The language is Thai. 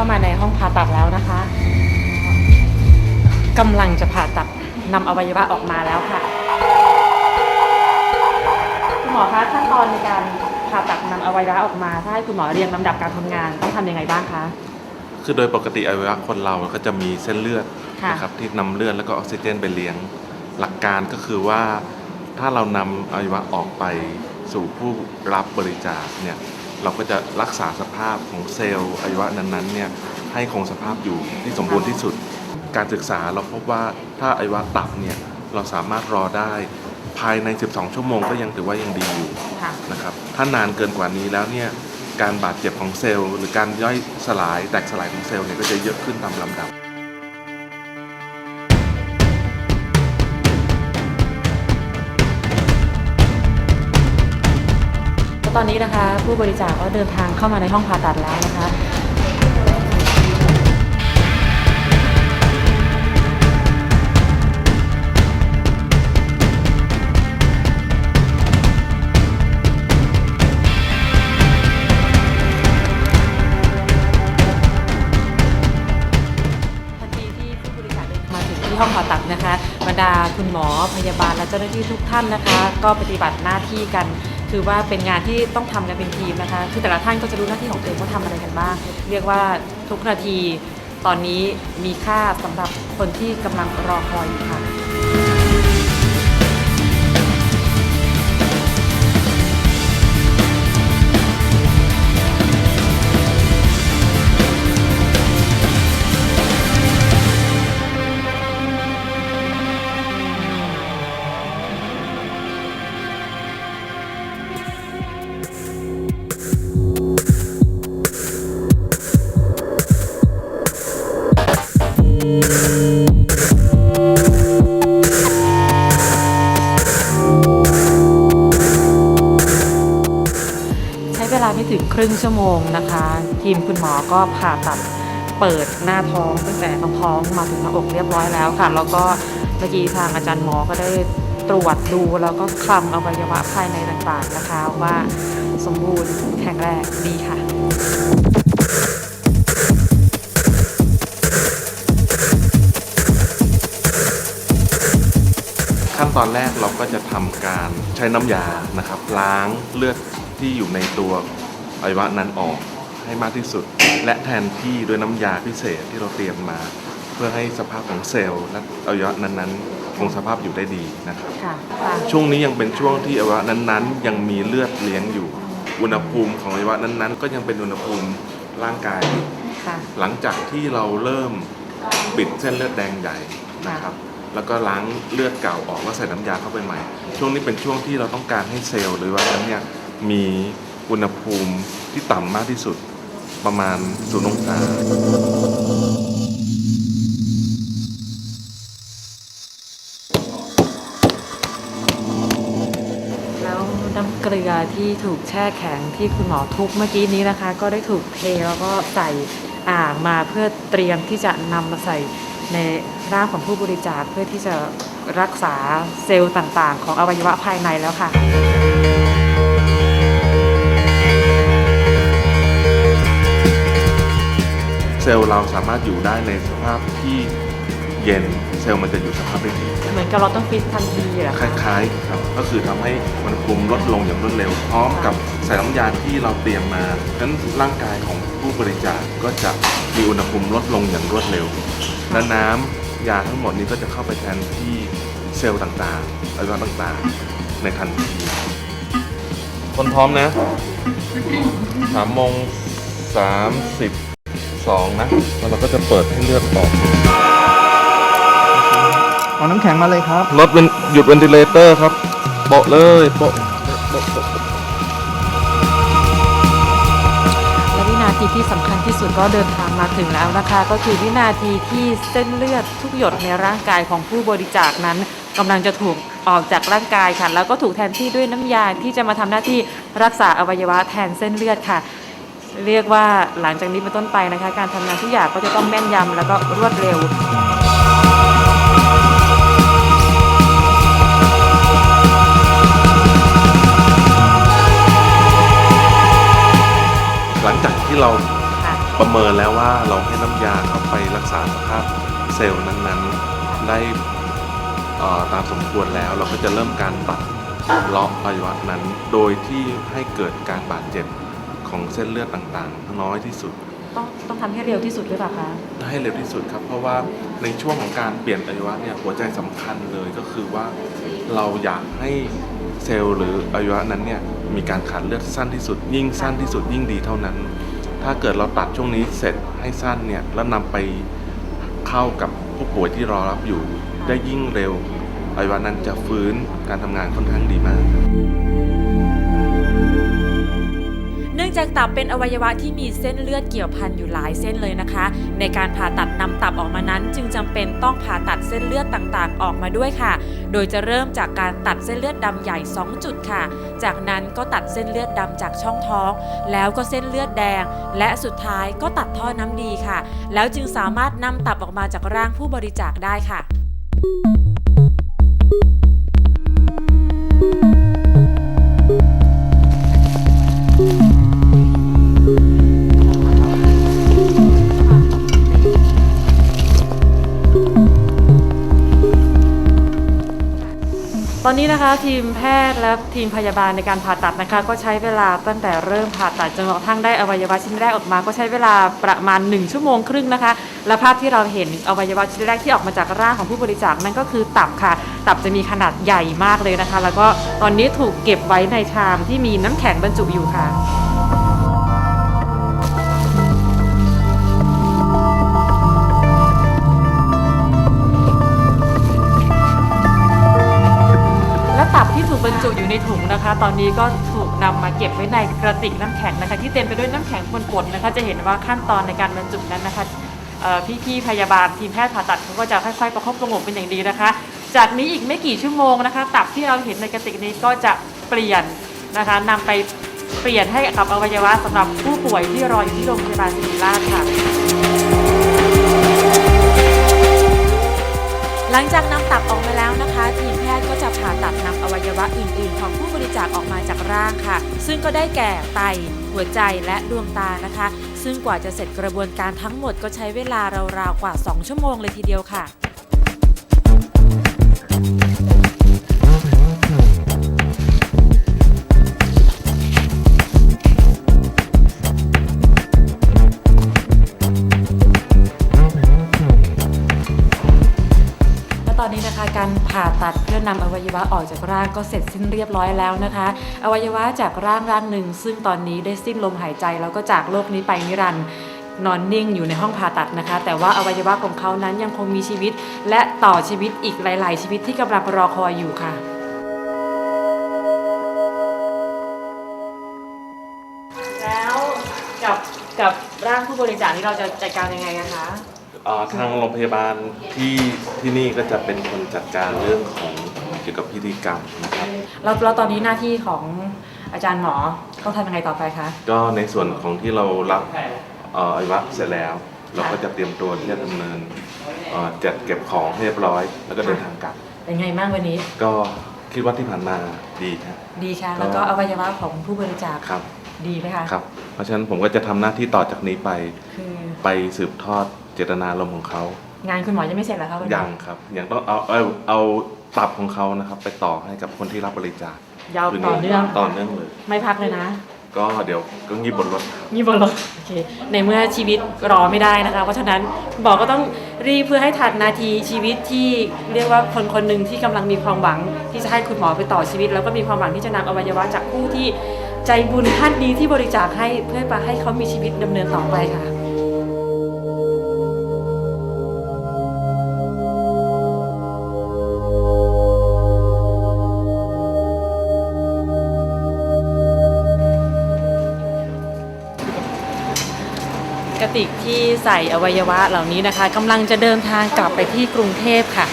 เข้ามาในห้องผ่าตัดแล้วนะคะกำลังจะผ่าตัดนำอวัยวะออกมาแล้วค่ะคุณหมอคะขั้นตอนในการผ่าตัดนำอวัยวะออกมาถ้าให้คุณหมอเรียงลำดับการทำงานต้องทำยังไงบ้างคะคือโดยปกติอวัยวะคนเราก็จะมีเส้นเลือดค่ะนะครับที่นำเลือดแล้วก็ออกซิเจนไปเลี้ยง หลักการก็คือว่าถ้าเรานำอวัยวะออกไปสู่ผู้รับบริจาคเนี่ย เราก็จะรักษาสภาพของเซลล์อวัยวะนั้นๆเนี่ยให้คงสภาพอยู่ที่สมบูรณ์ที่สุด การศึกษาเราพบว่าถ้าอวัยวะตับเนี่ยเราสามารถรอได้ภายใน 12 ชั่วโมงก็ยังถือว่ายังดีอยู่นะครับถ้านานเกินกว่านี้แล้วเนี่ยการบาดเจ็บของเซลล์ หรือการย่อยสลายแตกสลายของเซลล์เนี่ยก็จะเยอะขึ้นตามลำดับ ตอนนี้นะคะ ผู้บริจาคก็เดินทางเข้ามาในห้องผ่าตัดแล้วนะคะทันทีที่ผู้บริจาคมาถึงที่ห้องผ่าตัดนะคะบรรดาคุณหมอพยาบาลและเจ้าหน้าที่ทุกท่านนะคะ ก็ปฏิบัติหน้าที่กัน คือว่าเป็นงานที่ต้องทำกันเป็นทีมนะคะคือแต่ละท่านก็จะรู้หน้าที่ของตัวเองว่าทำอะไรกันบ้าง เรียกว่าทุกนาทีตอนนี้มีค่าสำหรับคนที่กำลังรอคอยอยู่ค่ะ ครึ่งชั่วโมงนะคะ ทีมคุณหมอก็ผ่าตัดเปิดหน้าท้องตั้งแต่ท้องมาถึงหน้าอกเรียบร้อยแล้วค่ะ แล้วก็เมื่อกี้ทางอาจารย์หมอก็ได้ตรวจดูแล้วก็คลำอวัยวะภายในต่างๆนะคะ ว่าสมบูรณ์แข็งแรงดีค่ะขั้นตอนแรกเราก็จะทำการใช้น้ำยานะครับ ล้างเลือดที่อยู่ในตัว อวัยวะนั้นออกให้มากที่สุด และแทนที่ด้วยน้ำยาพิเศษที่เราเตรียมมา เพื่อให้สภาพของเซลล์และอวัยวะนั้นๆคงสภาพอยู่ได้ดีนะครับค่ะค่ะช่วงนี้ยังเป็นช่วงที่อวัยวะนั้นๆ ยังมีเลือดเลี้ยงอยู่ อุณหภูมิของอวัยวะนั้นๆ ก็ยังเป็นอุณหภูมิร่างกายอยู่ ค่ะ หลังจากที่เราเริ่มปิดเส้นเลือดแดงใหญ่นะครับ แล้วก็ล้างเลือดเก่าออกแล้วใส่น้ำยาเข้าไปใหม่ ช่วงนี้เป็นช่วงที่เราต้องการให้เซลล์หรือว่านั้นเนี่ยมี อุณหภูมิที่ต่ำมากที่สุดประมาณศูนย์องศาแล้วน้ำเกลือที่ถูกแช่แข็งที่คุณหมอทุบเมื่อกี้นี้นะคะ ก็ได้ถูกเทแล้วก็ใส่อ่างมาเพื่อเตรียมที่จะนำมาใส่ในร่างของผู้บริจาคเพื่อที่จะรักษาเซลล์ต่างๆ ของอวัยวะภายในแล้วค่ะ เซลล์เราสามารถอยู่ได้ในสภาพที่เย็นเซลล์มันจะอยู่สภาพได้ดีเหมือนกับเราต้องฟิตทันทีเหรอคคะล้ายๆครับก็คือทำให้อุณหภูมิลดลงอย่างรวดเร็ว พร้อมกับใส่น้ำยาที่เราเตรียมมาฉะนั้นร่างกายของผู้บริจาคก็จะมีอุณหภูมิลดลงอย่างรวดเร็ว และน้ำยาทั้งหมดนี้ก็จะเข้าไปแทนที่เซลล์ต่างๆอวัยวะต่างๆ ในทันที คนพร้อมนะสามโมงสามสิบ สองนะ แล้วเราก็จะเปิดให้เลือดออกเอาน้ำแข็งมาเลยครับรถเป็นหยุดเวนติเลเตอร์ครับโปะเลยโปะโปะโปะ และวินาทีที่สำคัญที่สุดก็เดินทางมาถึงแล้วนะคะ ก็คือวินาทีที่เส้นเลือดทุกหยดในร่างกายของผู้บริจาคนั้นกำลังจะถูกออกจากร่างกายค่ะ แล้วก็ถูกแทนที่ด้วยน้ำยาที่จะมาทำหน้าที่รักษาอวัยวะแทนเส้นเลือดค่ะ เรียกว่าหลังจากนี้เป็นต้นไปนะคะ การทำงานทุกอย่างก็จะต้องแม่นยำแล้วก็รวดเร็วหลังจากที่เราค่ะประเมินแล้วว่าเราให้น้ำยาเข้าไปรักษาสภาพเซลล์นั้นๆ ได้เอ่อตามสมควรแล้ว เราก็จะเริ่มการตัดเลาะอวัยวะนั้น โดยที่ให้เกิดการบาดเจ็บ ของเส้นเลือดต่างๆน้อยที่สุด ต้องต้องทำให้เร็วที่สุดหรือเปล่าคะ ให้เร็วที่สุดครับ เพราะว่าในช่วงของการเปลี่ยนอวัยวะเนี่ยหัวใจสำคัญเลยก็คือว่าเราอยากให้เซลล์หรืออวัยวะนั้นเนี่ยมีการขาดเลือดสั้นที่สุด ยิ่งสั้นที่สุดยิ่งดีเท่านั้น ถ้าเกิดเราตัดช่วงนี้เสร็จให้สั้นเนี่ยแล้วนำไปเข้ากับผู้ป่วยที่รอรับอยู่ ได้ยิ่งเร็วอวัยวะนั้นจะฟื้นการทำงานค่อนข้างดีมาก องจากตับเป็นอวัยวะที่มีเส้นเลือดเกี่ยวพันอยู่หลายเส้นเลยนะคะ ในการผ่าตัดนำตับออกมานั้น จึงจำเป็นต้องผ่าตัดเส้นเลือดต่างๆ ออกมาด้วยค่ะ โดยจะเริ่มจากการตัดเส้นเลือดดำใหญ่ 2 จุดค่ะ จากนั้นก็ตัดเส้นเลือดดำจากช่องท้อง แล้วก็เส้นเลือดแดง และสุดท้ายก็ตัดท่อน้ำดีค่ะ แล้วจึงสามารถนำตับออกมาจากร่างผู้บริจาคได้ค่ะต อนนี้นะคะทีมแพทย์และทีมพยาบาลในการผ่าตัดนะคะ ก็ใช้เวลาตั้งแต่เริ่มผ่าตัดจนกระทั่งได้อวัยวะชิ้นแรกออกมา ก็ใช้เวลาประมาณ 1 ชั่วโมงครึ่งนะคะ และภาพที่เราเห็นอวัยวะชิ้นแรกที่ออกมาจากร่างของผู้บริจาคนั่นก็คือตับค่ะ ตับจะมีขนาดใหญ่มากเลยนะคะ แล้วก็ตอนนี้ถูกเก็บไว้ในชามที่มีน้ำแข็งบรรจุอยู่ค่ะ รรจุอยู่ในถุงนะคะ ตอนนี้ก็ถูกนำมาเก็บไว้ในกระติกน้ำแข็งนะคะ ที่เต็มไปด้วยน้ำแข็งปนๆนะคะ จะเห็นว่าขั้นตอนในการบรรจุนั้นนะคะเอ่พี่ๆพยาบาลทีมแพทย์ผ่าตัดเขาก็จะค่อยๆประคบประงมเป็นอย่างดีนะคะ จากนี้อีกไม่กี่ชั่วโมงนะคะ ตับที่เราเห็นในกระติกนี้ก็จะเปลี่ยนนะคะนำไปเปลี่ยนให้กับอวัยวะสำหรับผู้ป่วยที่รออยู่ที่โรงพยาบาลศิริราชค่ะ หลังจากนำตับออกมาแล้วนะคะ ทีมแพทย์ก็จะผ่าตัดนำอวัยวะอื่น ๆ ของผู้บริจาคออกมาจากร่างค่ะ ซึ่งก็ได้แก่ไต หัวใจและดวงตานะคะ ซึ่งกว่าจะเสร็จกระบวนการทั้งหมดก็ใช้เวลาราวๆกว่า 2 ชั่วโมงเลยทีเดียวค่ะและ นำอวัยวะออกจากร่างก็เสร็จสิ้นเรียบร้อยแล้วนะคะ อวัยวะจากร่างร่างหนึ่ง ซึ่งตอนนี้ได้สิ้นลมหายใจแล้วก็จากโลกนี้ไปนิรันดร์นอนนิ่งอยู่ในห้องผ่าตัดนะคะ แต่ว่าอวัยวะของเขานั้นยังคงมีชีวิต และต่อชีวิตอีกหลาย ๆ ชีวิตที่กำลังรอคอยอยู่ค่ะ แล้วกับกับร่างผู้บริจาคนี้เราจะจัดการยังไงนะคะ เอ่อทางโรงพยาบาลที่ที่นี่ก็จะเป็นคนจัดการเรื่องของ เกี่ยวกับพิธีกรรมนะครับ แล้วแล้วตอนนี้หน้าที่ของอาจารย์หมอต้องทำยังไงต่อไปคะ ก็ในส่วนของที่เรารับเอ่ออวัยวะเสร็จแล้ว เราก็จะเตรียมตัวที่จะดำเนินเอ่อจัดเก็บของให้เรียบร้อย แล้วก็เดินทางกลับ เป็นไงบ้างวันนี้ ก็คิดว่าที่ผ่านมาดีครับ ดีค่ะก็แล้วก็ อวัยวะของผู้บริจาคครับดีไหมคะครับ เพราะฉะนั้นผมก็จะทำหน้าที่ต่อจากนี้ไป คือ ไปสืบทอดเจตนารมณ์ของเขางานคุณหมอยังไม่เสร็จเหรอคะวันนี้ยังครับยังต้องเอาเอาเอา ตับของเขานะครับ ไปต่อให้กับคนที่รับบริจาคยาวต่อเนื่องต่อเนื่องเลย ไม่พักเลยนะ ก็เดี๋ยวก็งีบบนรถครับนี่บนรถโอเคในเมื่อชีวิตรอไม่ได้นะคะ เพราะฉะนั้นคุณหมอก็ต้องรีบเพื่อให้ทันนาทีชีวิตที่เรียกว่าคนคนหนึ่งที่กำลังมีความหวัง ที่จะให้คุณหมอไปต่อชีวิต แล้วก็มีความหวังที่จะนำอวัยวะจากผู้ที่ใจบุญท่านนี้ที่บริจาคให้เพื่อให้เขามีชีวิตดำเนินต่อไปค่ะกระ ติกที่ใส่อวัยวะเหล่านี้นะคะกำลังจะเดินทางกลับไปที่กรุงเทพค่ะ